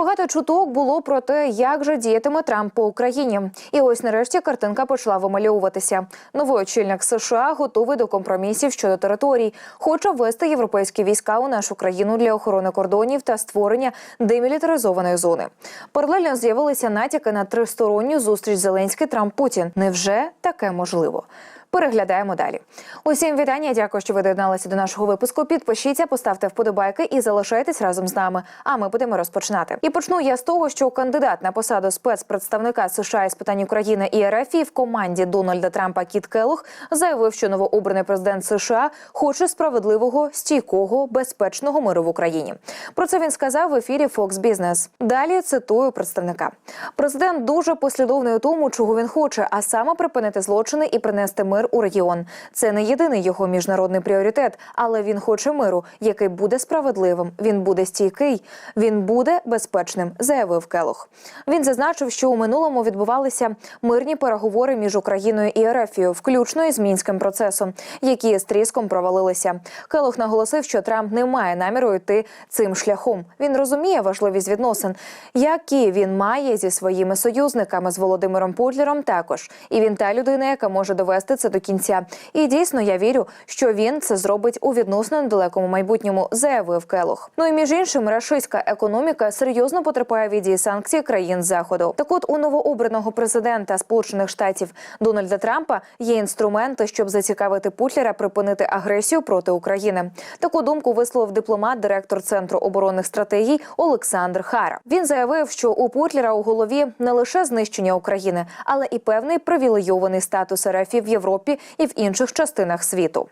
Багато чуток було про те, як же діятиме Трамп по Україні. І ось нарешті картинка почала вимальовуватися. Новий очільник США готовий до компромісів щодо територій, хоче ввести європейські війська у нашу країну для охорони кордонів та створення демілітаризованої зони. Паралельно з'явилися натяки на тристоронню зустріч Зеленський Трамп Путін. Невже таке можливо? Переглядаємо далі. Усім вітання. Дякую, що ви доєдналися до нашого випуску. Підпишіться, поставте вподобайки і залишайтесь разом з нами. А ми будемо розпочинати. І почну я з того, що кандидат на посаду спецпредставника США із питань України і РФ в команді Дональда Трампа Кіт Келлог заявив, що новообраний президент США хоче справедливого, стійкого, безпечного миру в Україні. Про це він сказав в ефірі Fox Business. Далі цитую представника. Президент дуже послідовний у тому, чого він хоче, а саме припинити злочини і принести мир у регіон. Це не єдиний його міжнародний пріоритет, але він хоче миру, який буде справедливим. Він буде стійкий, він буде безпечним, заявив Келох. Він зазначив, що у минулому відбувалися мирні переговори між Україною і Ерефією, включно із мінським процесом, які з тріском провалилися. Келох наголосив, що Трамп не має наміру йти цим шляхом. Він розуміє важливість відносин, які він має зі своїми союзниками з Володимиром Путлером. Також і він та людина, яка може довести це до кінця. І дійсно я вірю, що він це зробить у відносно недалекому майбутньому, заявив Келох. Ну і між іншим, рашистська економіка серйозно потерпає від дії санкцій країн заходу. Так, от у новообраного президента Сполучених Штатів Дональда Трампа є інструменти, щоб зацікавити Путлера припинити агресію проти України. Таку думку висловив дипломат, директор центру оборонних стратегій Олександр Хара. Він заявив, що у Путлера у голові не лише знищення України, але і певний привілейований статус РФ в Європі і в інших частинах світу.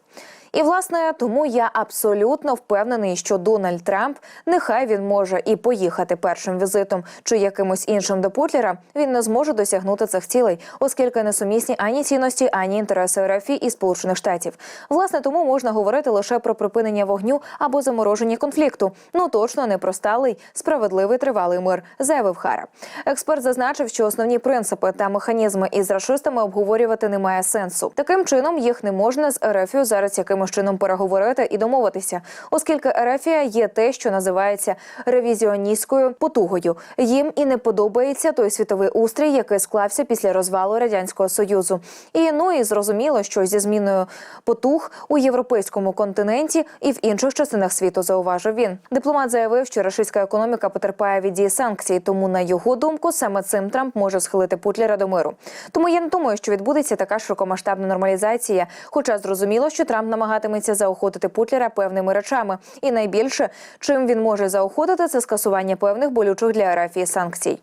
І власне тому я абсолютно впевнений, що Дональд Трамп, нехай він може і поїхати першим візитом чи якимось іншим до Путлера, він не зможе досягнути цих цілей, оскільки не сумісні ані цінності, ані інтереси РФ і Сполучених Штатів. Власне, тому можна говорити лише про припинення вогню або замороження конфлікту. Ну точно не про сталий, справедливий тривалий мир, заявив Хара. Експерт зазначив, що основні принципи та механізми із рашистами обговорювати немає сенсу. Таким чином їх не можна з РФ зараз якимось чином переговорити і домовитися, оскільки Ерефія є те, що називається ревізіоністською потугою. Їм і не подобається той світовий устрій, який склався після розвалу радянського союзу. І ну і зрозуміло, що зі зміною потуг у європейському континенті і в інших частинах світу зауважив він. Дипломат заявив, що російська економіка потерпає від дії санкцій, тому на його думку саме цим Трамп може схилити Путлера до миру. Тому я не думаю, що відбудеться така широкомасштабна нормалізація. Хоча зрозуміло, що Трамп намагатиметься заохотити Путлера певними речами, і найбільше чим він може заохотити, це скасування певних болючих для арафії санкцій.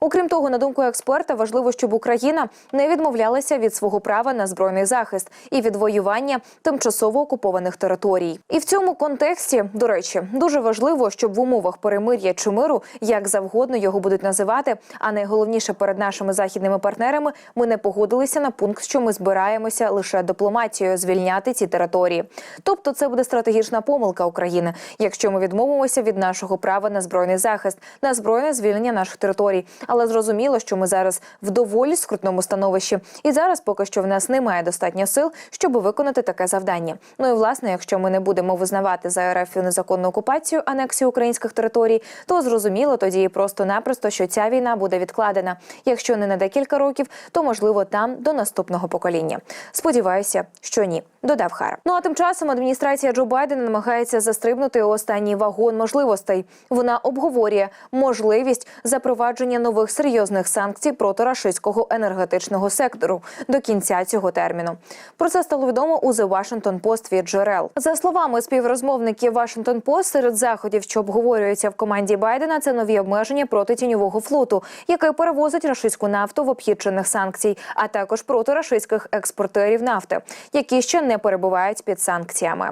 Окрім того, на думку експерта, важливо, щоб Україна не відмовлялася від свого права на збройний захист і відвоювання тимчасово окупованих територій. І в цьому контексті, до речі, дуже важливо, щоб в умовах перемир'я чи миру, як завгодно його будуть називати, а найголовніше перед нашими західними партнерами, ми не погодилися на пункт, що ми збираємося лише дипломатією звільняти ці території. Тобто, це буде стратегічна помилка України, якщо ми відмовимося від нашого права на збройний захист, на збройне звільнення наших територій. Але зрозуміло, що ми зараз в доволі скрутному становищі, і зараз поки що в нас немає достатньо сил, щоб виконати таке завдання. Ну і власне, якщо ми не будемо визнавати за РФ незаконну окупацію анексію українських територій, то зрозуміло тоді і просто-напросто, що ця війна буде відкладена. Якщо не на декілька років, то можливо там до наступного покоління. Сподіваюся, що ні. Додав Хара. Ну а тим часом адміністрація Джо Байдена намагається застрибнути останній вагон можливостей. Вона обговорює можливість запровадження нових серйозних санкцій проти рашистського енергетичного сектору до кінця цього терміну. Про це стало відомо у The Washington Post від джерел. За словами співрозмовників Washington Post, серед заходів, що обговорюються в команді Байдена, це нові обмеження проти тіньового флоту, який перевозить рашистську нафту в обхід чинних санкцій, а також проти рашистських експортерів нафти, які ще не перебувають під санкціями.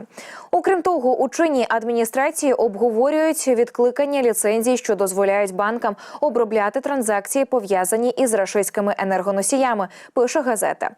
Окрім того, у чинній адміністрації обговорюють відкликання ліцензій, що дозволяють банкам обробляти транзакції транзакції пов'язані із рашистськими енергоносіями. Пише газета.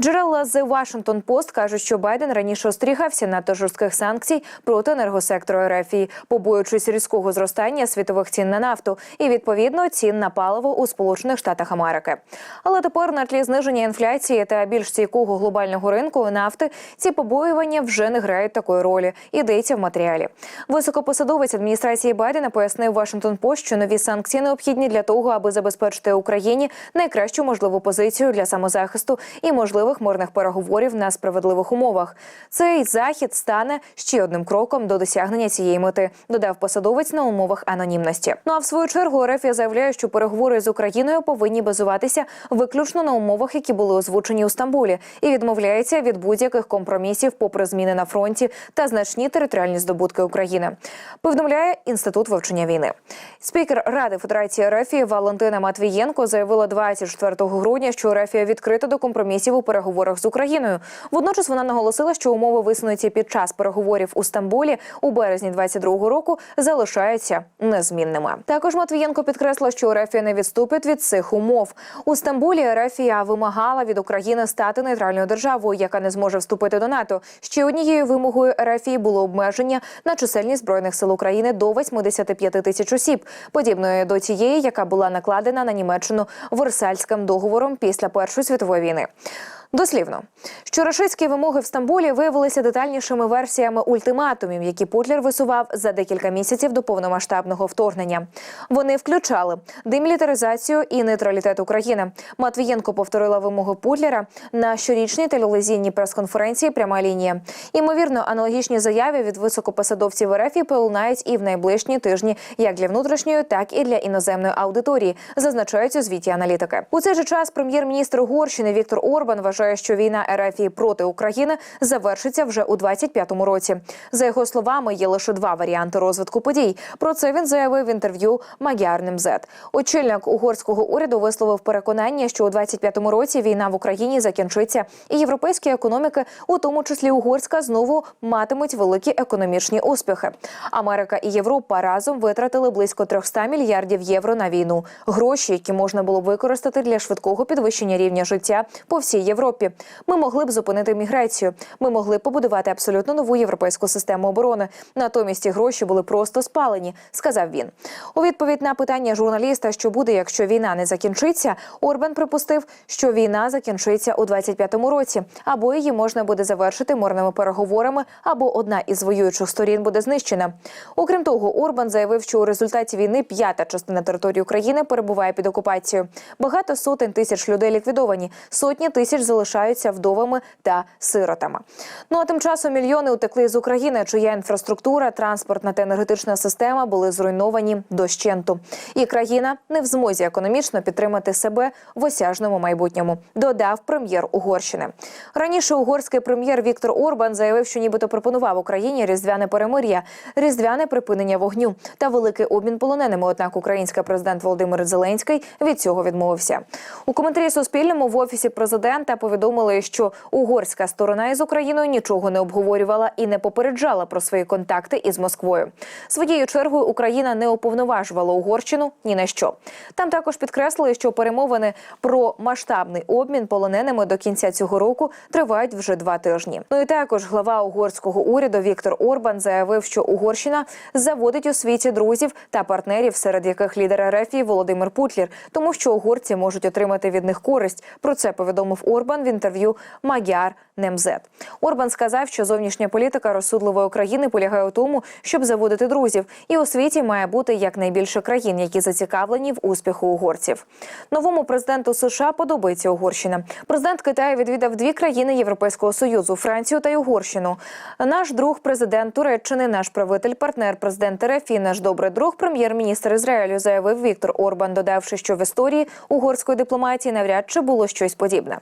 Джерела The Washington Post кажуть, що Байден раніше остерігався надто жорстких санкцій проти енергосектору РФ, побоюючись різкого зростання світових цін на нафту і відповідно цін на паливо у Сполучених Штатах Америки. Але тепер на тлі зниження інфляції та більш стійкого глобального ринку нафти ці побоювання вже не грають такої ролі. Йдеться в матеріалі. Високопосадовець адміністрації Байдена пояснив Вашингтон Пост, що нові санкції необхідні для того, аби забезпечити Україні найкращу можливу позицію для самозахисту і можливих мирних переговорів на справедливих умовах. Цей захід стане ще одним кроком до досягнення цієї мети, додав посадовець на умовах анонімності. Ну а в свою чергу РФ заявляє, що переговори з Україною повинні базуватися виключно на умовах, які були озвучені у Стамбулі, і відмовляється від будь-яких компромісів, попри зміни на фронті та значні територіальні здобутки України. Повідомляє інститут вивчення війни. Спікер Ради Федерації РФ Валентина Матвієнко заявила 24 грудня, що РФ відкрита до компромісів у переговорах з Україною. Водночас вона наголосила, що умови висунуті під час переговорів у Стамбулі у березні 22 року залишаються незмінними. Також Матвієнко підкресла, що РФ не відступить від цих умов. У Стамбулі РФ вимагала від України стати нейтральною державою, яка не зможе вступити до НАТО. Ще однією вимогою РФ було обмеження на чисельність збройних сил України до 85 тисяч осіб, подібної до тієї, яка була накладена на Німеччину Версальським договором після Першої світової війни. Дослівно, що рашистські вимоги в Стамбулі виявилися детальнішими версіями ультиматумів, які Путлер висував за декілька місяців до повномасштабного вторгнення. Вони включали демілітаризацію і нейтралітет України. Матвієнко повторила вимоги Путлера на щорічній телевізійній прес-конференції Пряма лінія. Імовірно, аналогічні заяви від високопосадовців РФ полунають і в найближчі тижні, як для внутрішньої, так і для іноземної аудиторії, зазначають у звіті аналітики. У цей же час прем'єр-міністр Угорщини Віктор Орбан вважає, що війна РФ проти України завершиться вже у 25-му році. За його словами, є лише два варіанти розвитку подій. Про це він заявив в інтерв'ю Мадярним Зет. Очільник угорського уряду висловив переконання, що у 25-му році війна в Україні закінчиться, і європейські економіки, у тому числі угорська, знову матимуть великі економічні успіхи. Америка і Європа разом витратили близько 300 мільярдів євро на війну. Гроші, які можна було використати для швидкого підвищення рівня життя по всій Європі. Ми могли б зупинити міграцію. Ми могли б побудувати абсолютно нову європейську систему оборони. Натомість ці гроші були просто спалені, сказав він. У відповідь на питання журналіста, що буде, якщо війна не закінчиться, Орбан припустив, що війна закінчиться у 25-му році, або її можна буде завершити мирними переговорами, або одна із воюючих сторін буде знищена. Окрім того, Орбан заявив, що у результаті війни п'ята частина території України перебуває під окупацією. Багато сотень тисяч людей ліквідовані, сотні тисяч залишаються вдовами та сиротами. Ну а тим часом мільйони утекли з України, чия інфраструктура, транспортна та енергетична система були зруйновані дощенту. І країна не в змозі економічно підтримати себе в осяжному майбутньому. Додав прем'єр Угорщини. Раніше угорський прем'єр Віктор Орбан заявив, що нібито пропонував Україні різдвяне перемир'я, різдвяне припинення вогню та великий обмін полоненими. Однак український президент Володимир Зеленський від цього відмовився. У коментарі Суспільному в офісі президента повідомили, що угорська сторона із Україною нічого не обговорювала і не попереджала про свої контакти із Москвою. Своєю чергою Україна не уповноважувала Угорщину ні на що. Там також підкреслили, що перемовини про масштабний обмін полоненими до кінця цього року тривають вже два тижні. Ну і також глава угорського уряду Віктор Орбан заявив, що Угорщина заводить у світі друзів та партнерів, серед яких лідер РФ Володимир Путлір, тому що угорці можуть отримати від них користь. Про це повідомив Орбан в інтерв'ю Магяр Немзет. Орбан сказав, що зовнішня політика розсудливої України полягає у тому, щоб заводити друзів, і у світі має бути якнайбільше країн, які зацікавлені в успіху угорців. Новому президенту США подобається Угорщина. Президент Китаю відвідав дві країни Європейського союзу Францію та Угорщину. Наш друг президент Туреччини, наш правитель, партнер президент РФ і наш добрий друг, прем'єр-міністр Ізраїлю, заявив Віктор Орбан, додавши, що в історії угорської дипломатії навряд чи було щось подібне.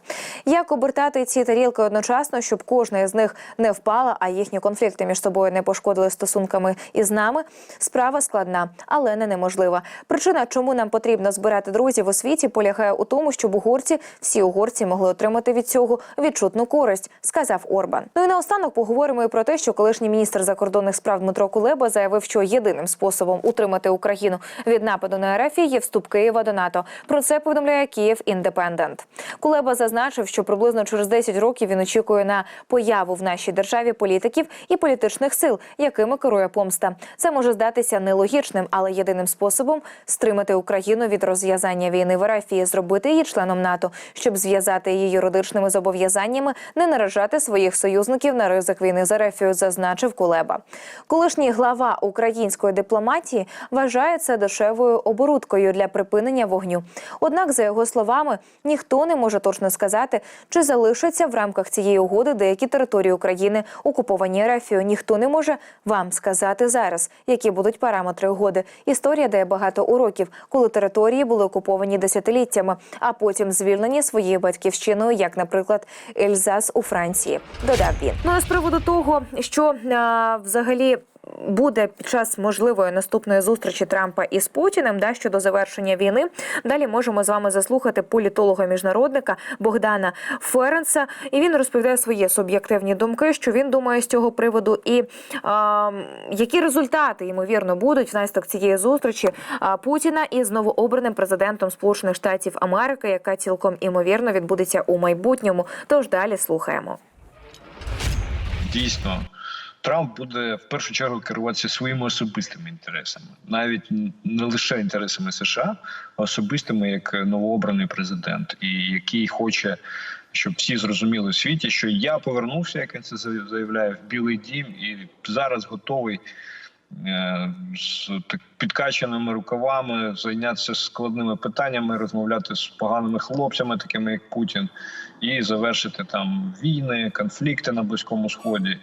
Як обертати ці тарілки одночасно, щоб кожна із них не впала, а їхні конфлікти між собою не пошкодили стосунками із нами? Справа складна, але не неможлива. Причина, чому нам потрібно збирати друзів у світі, полягає у тому, щоб угорці, всі угорці могли отримати від цього відчутну користь, сказав Орбан. Ну і наостанок поговоримо і про те, що колишній міністр закордонних справ Дмитро Кулеба заявив, що єдиним способом утримати Україну від нападу на РФ є вступ Києва до НАТО. Про це повідомляє Київ Індепендент. Кулеба зазначив, що приблизно через 10 років він очікує на появу в нашій державі політиків і політичних сил, якими керує помста. Це може здатися нелогічним, але єдиним способом стримати Україну від розв'язання війни в РФ зробити її членом НАТО, щоб зв'язати її юридичними зобов'язаннями, не наражати своїх союзників на ризик війни з РФ, зазначив Кулеба. Колишній глава української дипломатії вважає це дешевою оборудкою для припинення вогню. Однак, за його словами, ніхто не може точно сказати, чи залишаться в рамках цієї угоди деякі території України окуповані РФ. Ніхто не може вам сказати зараз, які будуть параметри угоди. Історія дає багато уроків, коли території були окуповані десятиліттями, а потім звільнені своєю батьківщиною, як, наприклад, Ельзас у Франції. Додав він. Ну а з приводу того, що а, взагалі. Буде під час можливої наступної зустрічі Трампа із Путіним, да щодо завершення війни. Далі можемо з вами заслухати політолога міжнародника Богдана Ференса, і він розповідає свої суб'єктивні думки, що він думає з цього приводу, і а, які результати ймовірно будуть внаслідок цієї зустрічі Путіна із новообраним президентом Сполучених Штатів Америки, яка цілком імовірно відбудеться у майбутньому. Тож далі слухаємо. дійсно Трамп буде в першу чергу керуватися своїми особистими інтересами, навіть не лише інтересами США, а особистими як новообраний президент, і який хоче, щоб всі зрозуміли в світі, що я повернувся, як він це заявляє, в Білий Дім, і зараз готовий. е, З так підкачаними рукавами зайнятися складними питаннями, розмовляти з поганими хлопцями, такими як Путін, і завершити там війни, конфлікти на близькому сході.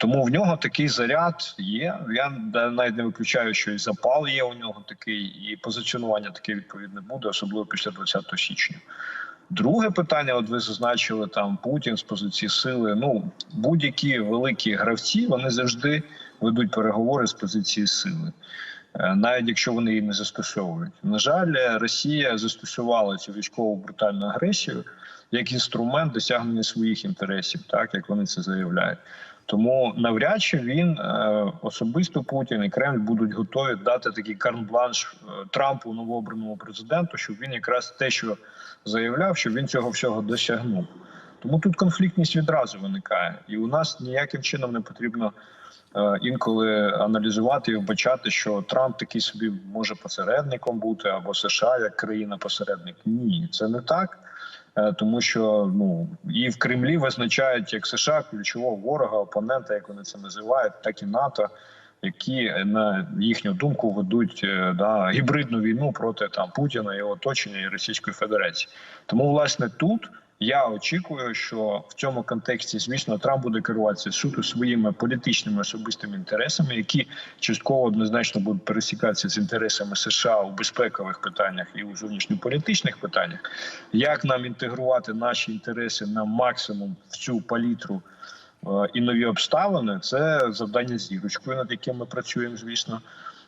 Тому в нього такий заряд є. Я навіть не виключаю, що і запал є у нього такий, і позиціонування таке відповідне буде, особливо після 20 січня. Друге питання, от ви зазначили там Путін з позиції сили. Ну будь-які великі гравці вони завжди ведуть переговори з позиції сили, е, навіть якщо вони її не застосовують. На жаль, Росія застосувала цю військову брутальну агресію як інструмент досягнення своїх інтересів, так як вони це заявляють. Тому навряд чи він е, особисто Путін і Кремль будуть готові дати такий карн-бланш е, Трампу новообраному президенту, щоб він якраз те, що заявляв, щоб він цього всього досягнув. Тому тут конфліктність відразу виникає, і у нас ніяким чином не потрібно е, інколи аналізувати і вбачати, що Трамп такий собі може посередником бути або США як країна-посередник. Ні, це не так. Е, тому що ну і в Кремлі визначають як США ключового ворога, опонента, як вони це називають, так і НАТО, які на їхню думку ведуть е, да, гібридну війну проти там Путіна, його оточення і Російської Федерації. Тому власне тут. Я очікую, що в цьому контексті, звісно, Трамп буде керуватися суто своїми політичними особистими інтересами, які частково однозначно будуть пересікатися з інтересами США у безпекових питаннях і у зовнішньополітичних питаннях. Як нам інтегрувати наші інтереси на максимум в цю палітру е, і нові обставини? Це завдання зірочкою, над яким ми працюємо, звісно.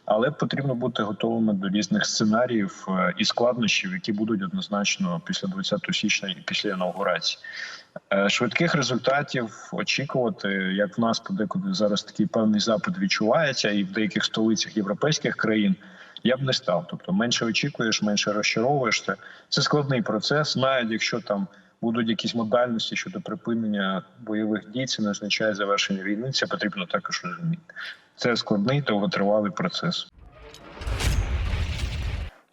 Але потрібно бути готовими до різних сценаріїв е, і складнощів, які будуть однозначно після 20 січня і після інаугурації. Е, Швидких результатів очікувати, як в нас подекуди зараз такий певний запит відчувається, і в деяких столицях європейських країн я б не став. Тобто менше очікуєш, менше розчаровуєшся. Це складний процес, навіть якщо там. Будуть якісь модальності щодо припинення бойових дій, це не означає завершення війни. Це потрібно також розуміти. Це складний довготривалий процес.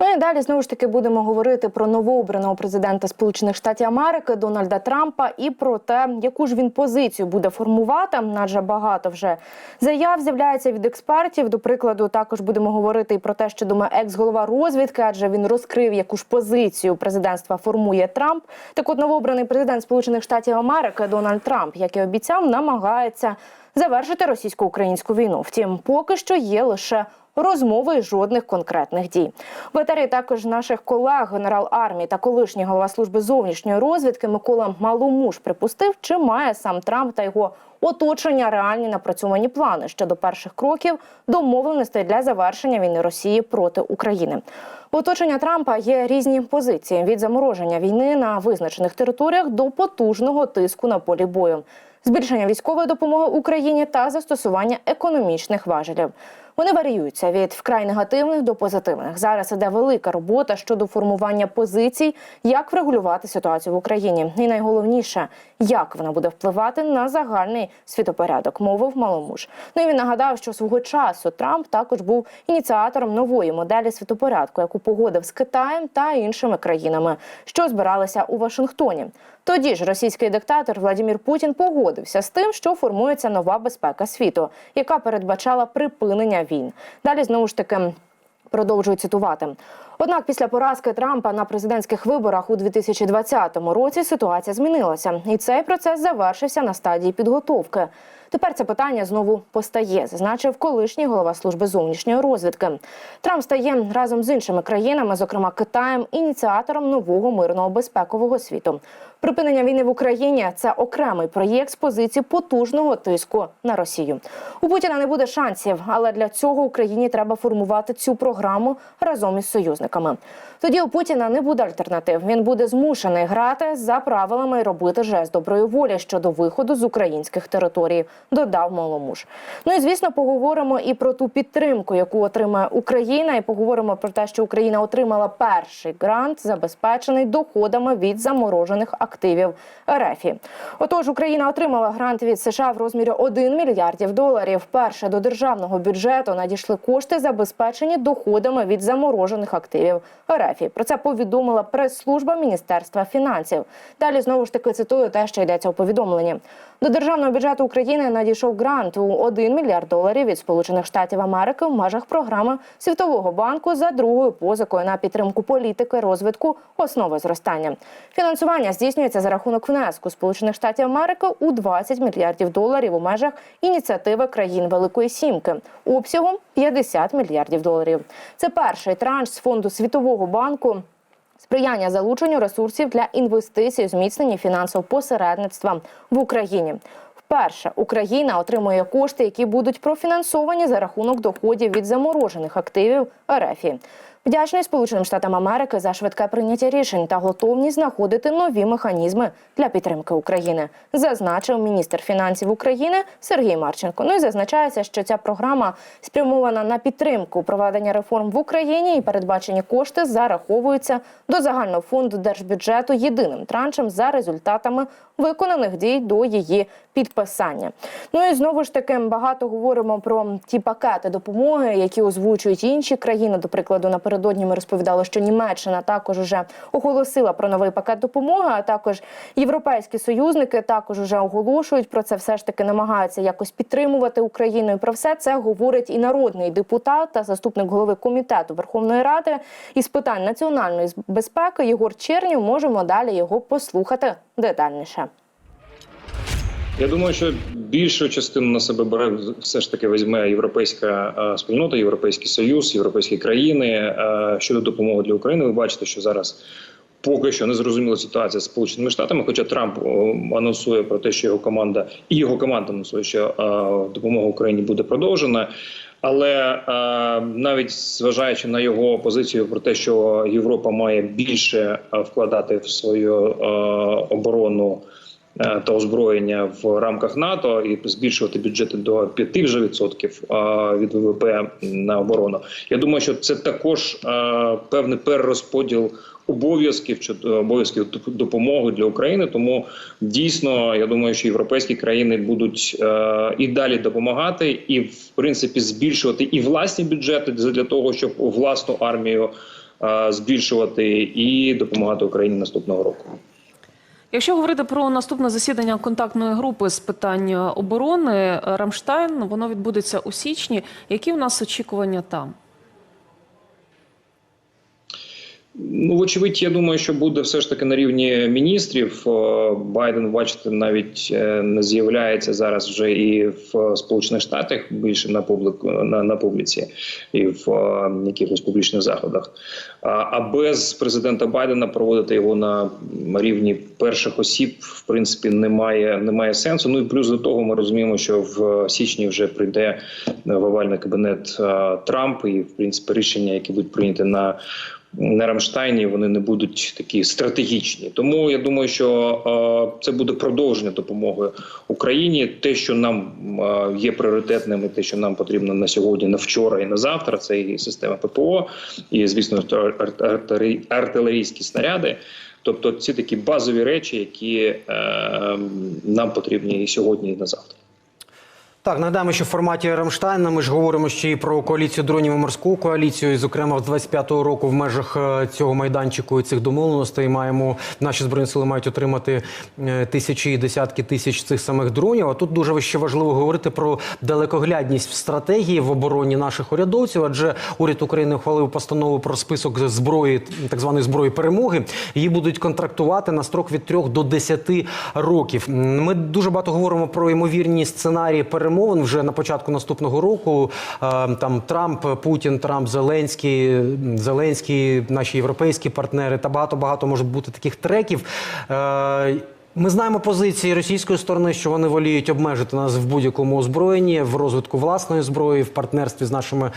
Ну і далі знову ж таки будемо говорити про новообраного президента Сполучених Штатів Америки Дональда Трампа і про те, яку ж він позицію буде формувати. Адже багато вже заяв з'являється від експертів. До прикладу, також будемо говорити і про те, що думає екс-голова розвідки, адже він розкрив, яку ж позицію президентства формує Трамп. Так, от новообраний президент Сполучених Штатів Америки Дональд Трамп, як і обіцяв, намагається завершити російсько-українську війну. Втім, поки що є лише розмови і жодних конкретних дій. В етері також наших колег, генерал армії та колишній голова служби зовнішньої розвідки Микола Маломуш припустив, чи має сам Трамп та його оточення реальні напрацьовані плани щодо перших кроків домовленостей для завершення війни Росії проти України. У оточення Трампа є різні позиції від замороження війни на визначених територіях до потужного тиску на полі бою, збільшення військової допомоги Україні та застосування економічних важелів. Вони варіюються від вкрай негативних до позитивних. Зараз іде велика робота щодо формування позицій, як врегулювати ситуацію в Україні, і найголовніше, як вона буде впливати на загальний світопорядок, мовив Маломуш. Ну і він нагадав, що свого часу Трамп також був ініціатором нової моделі світопорядку, яку погодив з Китаєм та іншими країнами, що збиралися у Вашингтоні. Тоді ж російський диктатор Владимир Путін погодився з тим, що формується нова безпека світу, яка передбачала припинення війн. Далі знову ж таки продовжую цитувати. Однак після поразки Трампа на президентських виборах у 2020 році ситуація змінилася, і цей процес завершився на стадії підготовки. Тепер це питання знову постає, зазначив колишній голова служби зовнішньої розвідки. Трамп стає разом з іншими країнами, зокрема Китаєм, ініціатором нового мирного безпекового світу. Припинення війни в Україні це окремий проєкт з позиції потужного тиску на Росію. У Путіна не буде шансів, але для цього Україні треба формувати цю програму разом із союзниками. Тоді у Путіна не буде альтернатив. Він буде змушений грати за правилами і робити жест доброї волі щодо виходу з українських територій. Додав Маломуш. Ну і звісно, поговоримо і про ту підтримку, яку отримає Україна, і поговоримо про те, що Україна отримала перший грант, забезпечений доходами від заморожених активів РФ. Отож, Україна отримала грант від США в розмірі 1 мільярдів доларів. Перше до державного бюджету надійшли кошти, забезпечені доходами від заморожених активів РЕФІ. Про це повідомила прес-служба Міністерства фінансів. Далі знову ж таки цитую те, що йдеться у повідомленні. До державного бюджету України надійшов грант у 1 мільярд доларів від Сполучених Штатів Америки в межах програми Світового банку за другою позикою на підтримку політики розвитку основи зростання. Фінансування здійснюється за рахунок внеску Сполучених Штатів Америки у 20 мільярдів доларів у межах ініціативи країн Великої Сімки обсягом 50 мільярдів доларів. Це перший транш з фонду Світового банку. Сприяння залученню ресурсів для інвестицій, зміцнення фінансового посередництва в Україні. Вперше Україна отримує кошти, які будуть профінансовані за рахунок доходів від заморожених активів РФ. Вдячний Сполученим Штатам Америки за швидке прийняття рішень та готовність знаходити нові механізми для підтримки України, зазначив міністр фінансів України Сергій Марченко. Ну і зазначається, що ця програма спрямована на підтримку проведення реформ в Україні і передбачені кошти зараховуються до загального фонду держбюджету єдиним траншем за результатами виконаних дій до її підписання. Ну і знову ж таки багато говоримо про ті пакети допомоги, які озвучують інші країни. До прикладу, напередодні ми розповідали, що Німеччина також вже оголосила про новий пакет допомоги. А також європейські союзники також вже оголошують про це. Все ж таки намагаються якось підтримувати Україну. І про все це говорить і народний депутат та заступник голови комітету Верховної Ради із питань національної безпеки Єгор Чернів. Можемо далі його послухати детальніше. Я думаю, що більшу частину на себе бере все ж таки візьме європейська е, спільнота, європейський союз, європейські країни е, щодо допомоги для України. Ви бачите, що зараз поки що не зрозуміла ситуація з сполученими штатами. Хоча Трамп анонсує про те, що його команда і його команда анонсує, що е, допомога Україні буде продовжена. Але е, навіть зважаючи на його позицію про те, що Європа має більше е, вкладати в свою е, оборону е, та озброєння в рамках НАТО і збільшувати бюджети до 5 вже відсотків е, від ВВП на оборону. Я думаю, що це також е, певний перерозподіл обов'язків чи е, обов'язків доп- допомоги для України. Тому дійсно я думаю, що європейські країни будуть е, і далі допомагати, і в принципі збільшувати і власні бюджети для того, щоб власну армію е, збільшувати і допомагати Україні наступного року. Якщо говорити про наступне засідання контактної групи з питань оборони Рамштайн, воно відбудеться у січні. Які у нас очікування там? Ну, вочевидь, я думаю, що буде все ж таки на рівні міністрів. Е, Байден, бачите, навіть е, не з'являється зараз вже і в Сполучених Штатах більше на публіку на, на публіці і в е, якихось публічних заходах. А, а без президента Байдена проводити його на рівні перших осіб, в принципі, немає, немає сенсу. Ну і плюс до того, ми розуміємо, що в січні вже прийде в овальний кабінет е, Трамп, і в принципі рішення, які будуть прийняті на на Рамштайні вони не будуть такі стратегічні. Тому я думаю, що е, це буде продовження допомоги Україні. Те, що нам е, є пріоритетним, і те, що нам потрібно на сьогодні, на вчора і на завтра, це і система ППО, і звісно, ар- ар- артилерійські снаряди. Тобто, ці такі базові речі, які е, нам потрібні і сьогодні, і на завтра. Так, нагадаємо, що в форматі Рамштайна ми ж говоримо ще й про коаліцію дронів і морську коаліцію. І, зокрема, з 25-го року в межах е, цього майданчику і цих домовленостей маємо наші збройні сили мають отримати е, тисячі і десятки тисяч цих самих дронів. А тут дуже ще важливо говорити про далекоглядність в стратегії в обороні наших урядовців, адже уряд України ухвалив постанову про список зброї, так званої зброї перемоги. Її будуть контрактувати на строк від 3 до 10 років. Ми дуже багато говоримо про ймовірні сценарії перемовин вже на початку наступного року. Е, Там Трамп, Путін, Трамп, Зеленський, Зеленський, наші європейські партнери та багато багато може бути таких треків. Ми знаємо позиції російської сторони, що вони воліють обмежити нас в будь-якому озброєнні, в розвитку власної зброї, в партнерстві з нашими е,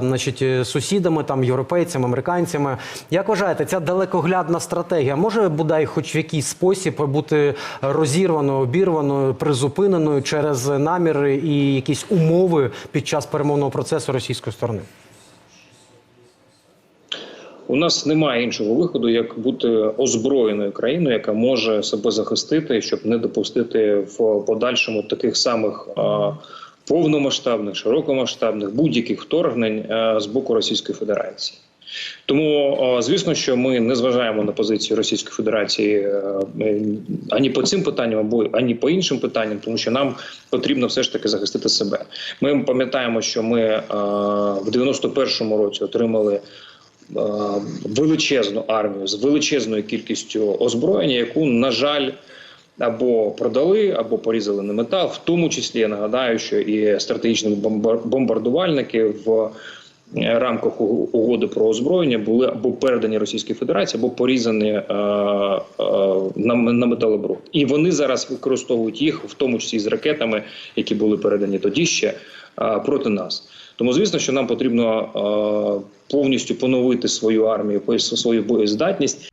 значить, сусідами, там європейцями, американцями. Як вважаєте, ця далекоглядна стратегія може бодай, хоч в якийсь спосіб бути розірваною, обірваною, призупиненою через наміри і якісь умови під час перемовного процесу російської сторони? У нас немає іншого виходу, як бути озброєною країною, яка може себе захистити, щоб не допустити в подальшому таких самих повномасштабних, широкомасштабних будь-яких вторгнень з боку Російської Федерації. Тому, звісно, що ми не зважаємо на позицію Російської Федерації ані по цим питанням, або ані по іншим питанням, тому що нам потрібно все ж таки захистити себе. Ми пам'ятаємо, що ми в 91-му році отримали величезну армію з величезною кількістю озброєння, яку, на жаль, або продали, або порізали на метал. В тому числі я нагадаю, що і стратегічні бомбар- бомбардувальники в е, рамках угоди про озброєння були або передані Російській Федерації, або порізані е, е, на, на металобрухт. І вони зараз використовують їх, в тому числі з ракетами, які були передані тоді ще е, проти нас. Тому звісно, що нам потрібно е, повністю поновити свою армію, свою боєздатність.